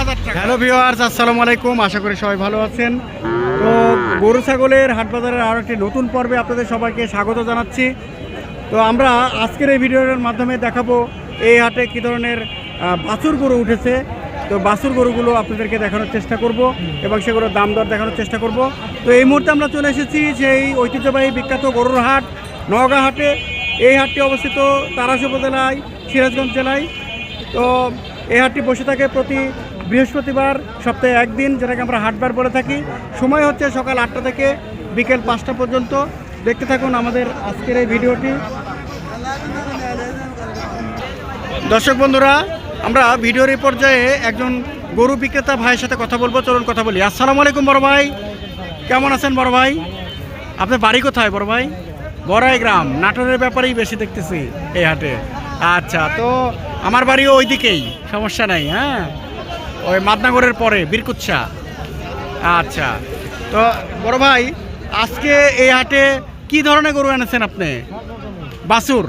হাজার টাকা। হ্যালো আলাইকুম। আশা করি সবাই ভালো আছেন। তো গরু ছাগলের হাট বাজারের আরও একটি নতুন পর্বে আপনাদের সবাইকে স্বাগত জানাচ্ছি। তো আমরা আজকের এই ভিডিওর মাধ্যমে দেখাবো এই হাটে কী ধরনের বাছুর গরু উঠেছে। তো বাছুর গরুগুলো আপনাদেরকে দেখানোর চেষ্টা করব এবং সেগুলোর দাম দর দেখানোর চেষ্টা করব। তো এই মুহূর্তে আমরা চলে এসেছি সেই ঐতিহ্যবাহী বিখ্যাত গরুর হাট, নওগাঁ হাটে। এই হাটটি অবস্থিত তারাস উপজেলায়, সিরাজগঞ্জ জেলায়। তো এই হাটটি বসে থাকে প্রতি বৃহস্পতিবার সপ্তাহে একদিন, যেটাকে আমরা হাটবার বলে থাকি। সময় হচ্ছে সকাল আটটা থেকে বিকেল পাঁচটা পর্যন্ত। দেখতে থাকুন আমাদের আজকের এই ভিডিওটি। দর্শক বন্ধুরা, আমরা ভিডিওর এই পর্যায়ে একজন গরু বিক্রেতা ভাইয়ের সাথে কথা বলব। চলুন কথা বলি। আসসালামু আলাইকুম বড় ভাই। কেমন আছেন বড় ভাই? আপনার বাড়ি কোথায় বড় ভাই? বড়াই গ্রাম। নাটোরের ব্যাপারেই বেশি দেখতেছি এই হাটে। আচ্ছা তো আমার বাড়িও ওই দিকেই সমস্যা নাই হ্যাঁ? ওই মাদনাগরের পরে, বীরকুচ্ছা। আচ্ছা তো বড় ভাই, আজকে এই হাটে কি ধরনের গরু এনেছেন আপনি? বাসুর।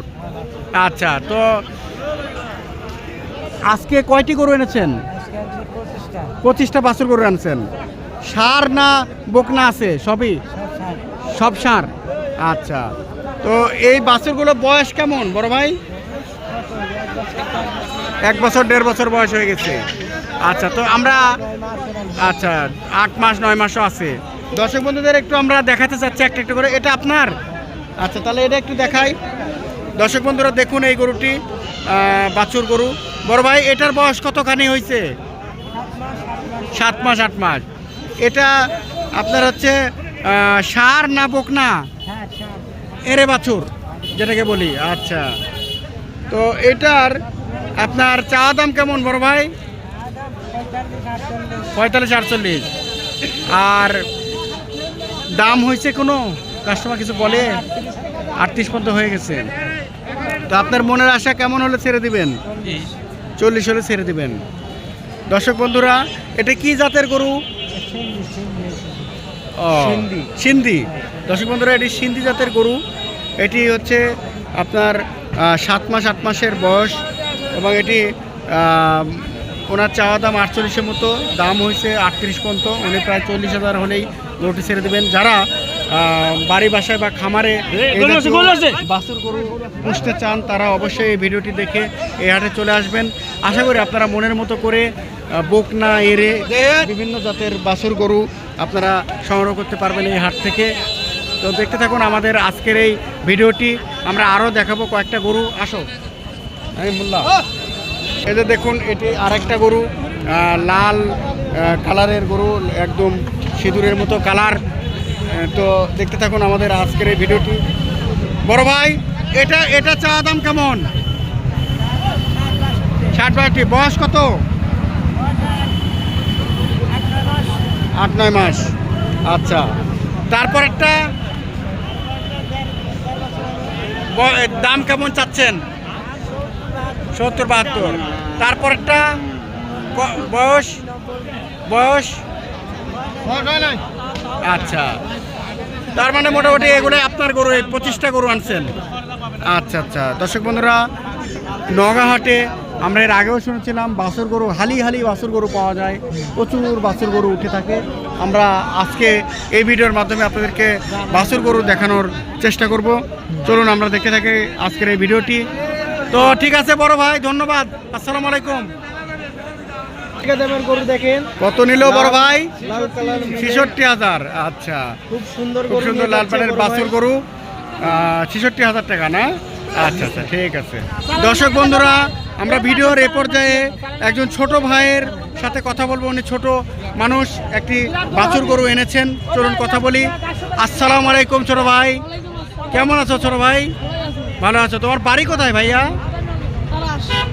আচ্ছা তো আজকে কয়টি গরু এনেছেন? পঁচিশটা বাছুর গরু আনছেন সার না বকনা আছে? সবই? সব সার। আচ্ছা তো এই বাছুরগুলো বয়স কেমন, বড় ভাই? এক বছর দেড় বছর বয়স হয়ে গেছে। আচ্ছা তো আমরা আচ্ছা আট মাস নয় মাসও আছে। দর্শক বন্ধুদের একটু আমরা দেখাতে চাচ্ছি একটা একটু করে। এটা আপনার? আচ্ছা তাহলে এটা একটু দেখাই। দর্শক বন্ধুরা দেখুন এই গরুটি বাছুর গরু। বড় ভাই এটার বয়স কতখানি হয়েছে? সাত মাস আট মাস। এটা আপনার হচ্ছে সার না বকনা? এরে বাছুর যেটাকে বলি। আচ্ছা। তো এটার আপনার চা দাম কেমন বড় ভাই? পঁয়তাল্লিশ আটচল্লিশ। আর দাম হয়েছে কোনো? কাস্টমার কিছু বলে? আটত্রিশ পর্যন্ত হয়ে গেছে। তো আপনার মনের আশা কেমন হলে ছেড়ে দিবেন? চল্লিশ। হলে ছেড়ে দিবেন। দর্শক বন্ধুরা এটা কি জাতের গরু? সিন্ধি। দর্শক বন্ধুরা এটি সিন্ধি জাতের গরু। এটি হচ্ছে আপনার সাত মাস আট মাসের বয়স এবং এটি ওনার চাওয়া দাম আটচল্লিশের মতো দাম হয়েছে আটত্রিশ পর্যন্ত উনি প্রায় চল্লিশ হাজার হলেই গরুটি ছেড়ে দেবেন। যারা বাড়ি বাসায় বা খামারে। বাছুর গরু পুষতে চান তারা অবশ্যই এই ভিডিওটি দেখে এই হাটে চলে আসবেন। আশা করি আপনারা মনের মতো করে বকনা এরে বিভিন্ন জাতের বাছুর গরু আপনারা সংগ্রহ করতে পারবেন এই হাট থেকে। তো দেখতে থাকুন আমাদের আজকের এই ভিডিওটি। আমরা আরও দেখাবো কয়েকটা গরু। আসো। আমি বললাম এই যে দেখুন, এটি আরেকটা গরু লাল কালারের গরু, একদম সিঁদুরের মতো কালার। তো দেখতে থাকুন আমাদের আজকের এই ভিডিওটি। বড় ভাই, এটা এটা চা দাম কেমন? ষাট বাষট্টি। বয়স কত? আট নয় মাস। আচ্ছা। তারপর একটা দাম কেমন চাচ্ছেন? সত্তর, বাহাত্তর। তারপর একটা ক- বয়স? বয়স? আচ্ছা। তার মানে মোটামুটি এগুলো আপনার গরু, এই পঁচিশটা গরু আনছেন। আচ্ছা আচ্ছা। দর্শক বন্ধুরা, নগাহাটে আমরা এর আগেও শুনেছিলাম বাছুর গরু হালি হালি বাছুর গরু পাওয়া যায়। প্রচুর বাছুর গরু উঠে থাকে। আমরা আজকে এই ভিডিওর মাধ্যমে আপনাদেরকে বাছুর গরু দেখানোর চেষ্টা করব। চলুন আমরা দেখে থাকি আজকের এই ভিডিওটি। তো ঠিক আছে বড় ভাই ধন্যবাদ। আসসালামু আলাইকুম। কত নিল বড় ভাই? ছেষট্টি হাজার আচ্ছা। খুব সুন্দর খুব সুন্দর লাল বাছুর গরু। ছেষট্টি হাজার টাকা না? আচ্ছা আচ্ছা ঠিক আছে। দর্শক বন্ধুরা আমরা ভিডিওর এ পর্যায়ে একজন ছোট ভাইয়ের সাথে কথা বলব। উনি ছোট মানুষ, একটি বাছুর গরু এনেছেন। চলুন কথা বলি। আসসালামু আলাইকুম ছোট ভাই। কেমন আছো ছোট ভাই? ভালো আছো। তোমার বাড়ি কোথায় ভাইয়া?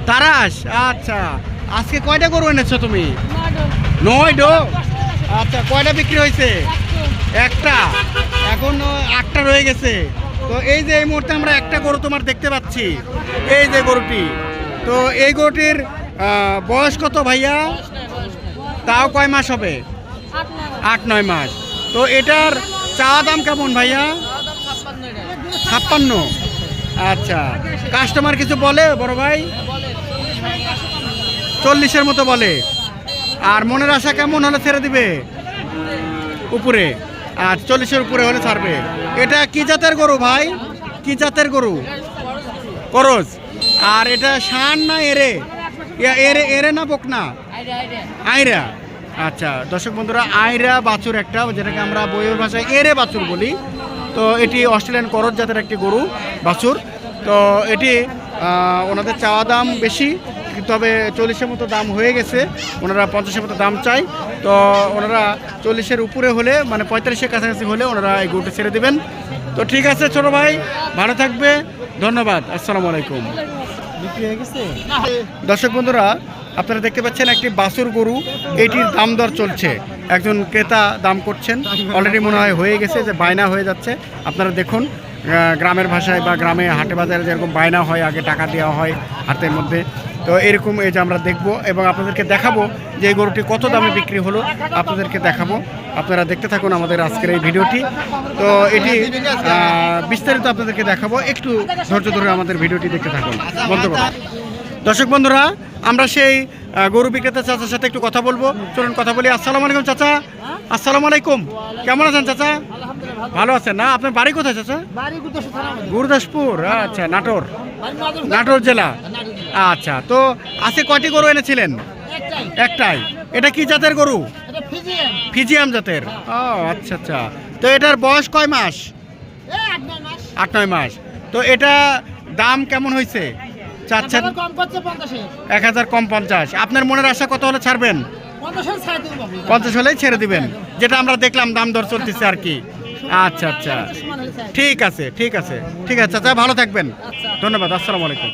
তারাস। আচ্ছা। আজকে কয়টা গরু এনেছো তুমি? নয় ডো। আচ্ছা কয়টা বিক্রি হয়েছে? একটা। এখন আটটা রয়ে গেছে। তো এই যে এই মুহূর্তে আমরা একটা গরু তোমার দেখতে পাচ্ছি। এই যে গরুটি। তো এই গরুটির বয়স কত ভাইয়া? তাও কয় মাস হবে? আট নয় মাস। তো এটার চা দাম কেমন ভাইয়া? ছাপ্পান্ন। আচ্ছা। কাস্টমার কিছু বলে বড় ভাই? চল্লিশের মতো বলে। আর মনের আশা কেমন হলে ছেড়ে দিবে? উপরে। আর চল্লিশের উপরে হলে ছাড়বে। এটা কি জাতের গরু ভাই? কি জাতের গরু? করজ। আর এটা শান না এরে? এরে এরে না বকনা আইরা আচ্ছা দর্শক বন্ধুরা আইরা বাছুর একটা যেটাকে আমরা বইয়ের ভাষায় এরে বাছুর বলি। তো এটি অস্ট্রেলিয়ান করজ জাতের একটি গরু বাছুর। তো এটি ওনাদের চাওয়া দাম বেশি তবে চল্লিশের মতো দাম হয়ে গেছে। ওনারা পঞ্চাশের মতো দাম চাই তো ওনারা চল্লিশের উপরে হলে মানে পঁয়তাল্লিশের কাছাকাছি হলে ওনারা এই গরুটা ছেড়ে দেবেন। তো ঠিক আছে ছোট ভাই ভালো থাকবে। ধন্যবাদ। আসসালামু আলাইকুম। বিক্রি হয়ে গেছে? দর্শক বন্ধুরা, আপনারা দেখতে পাচ্ছেন একটি বাসুর গরু। এটির দাম দর চলছে। একজন ক্রেতা দাম করছেন। অলরেডি মনে হয় হয়ে গেছে যে বায়না হয়ে যাচ্ছে। আপনারা দেখুন গ্রামের ভাষায় বা গ্রামে হাটে বাজারে যেরকম বায়না হয়, আগে টাকা দেওয়া হয় হাতের মধ্যে। তো এরকম এই যে আমরা দেখব এবং আপনাদেরকে দেখাবো যে এই গরুটি কত দামে বিক্রি হলো। আপনাদেরকে দেখাবো। আপনারা দেখতে থাকুন আমাদের আজকের এই ভিডিওটি। তো এটি বিস্তারিত আপনাদেরকে দেখাবো। একটু ধৈর্য ধরে আমাদের ভিডিওটি দেখতে থাকুন। বন্ধ করুন দর্শক বন্ধুরা আমরা সেই গরু বিক্রেতা চাচার সাথে একটু কথা বলব। চলুন কথা বলি। আসসালামু আলাইকুম চাচা। আসসালামু আলাইকুম। কেমন আছেন চাচা? ভালো আছেন না? আপনার বাড়ি কোথায় চাচা? গুরুদাসপুর আচ্ছা নাটোর। নাটোর জেলা। আচ্ছা তো আজকে কয়টি গরু এনেছিলেন? একটাই। এটা কি জাতের গরু? ফিজিয়াম। জাতের? ও আচ্ছা আচ্ছা। তো এটার বয়স কয় মাস? আট নয় মাস। তো এটা দাম কেমন হয়েছে চাচ্ছেন এক হাজার কম পঞ্চাশ। আপনার মনের আশা কত হলে ছাড়বেন? পঞ্চাশ হলেই ছেড়ে দিবেন। যেটা আমরা দেখলাম দাম দর চলতেছে আর কি। আচ্ছা আচ্ছা। ঠিক আছে ঠিক আছে। ঠিক আছে চাচা ভালো থাকবেন। আচ্ছা। ধন্যবাদ আসসালামু আলাইকুম।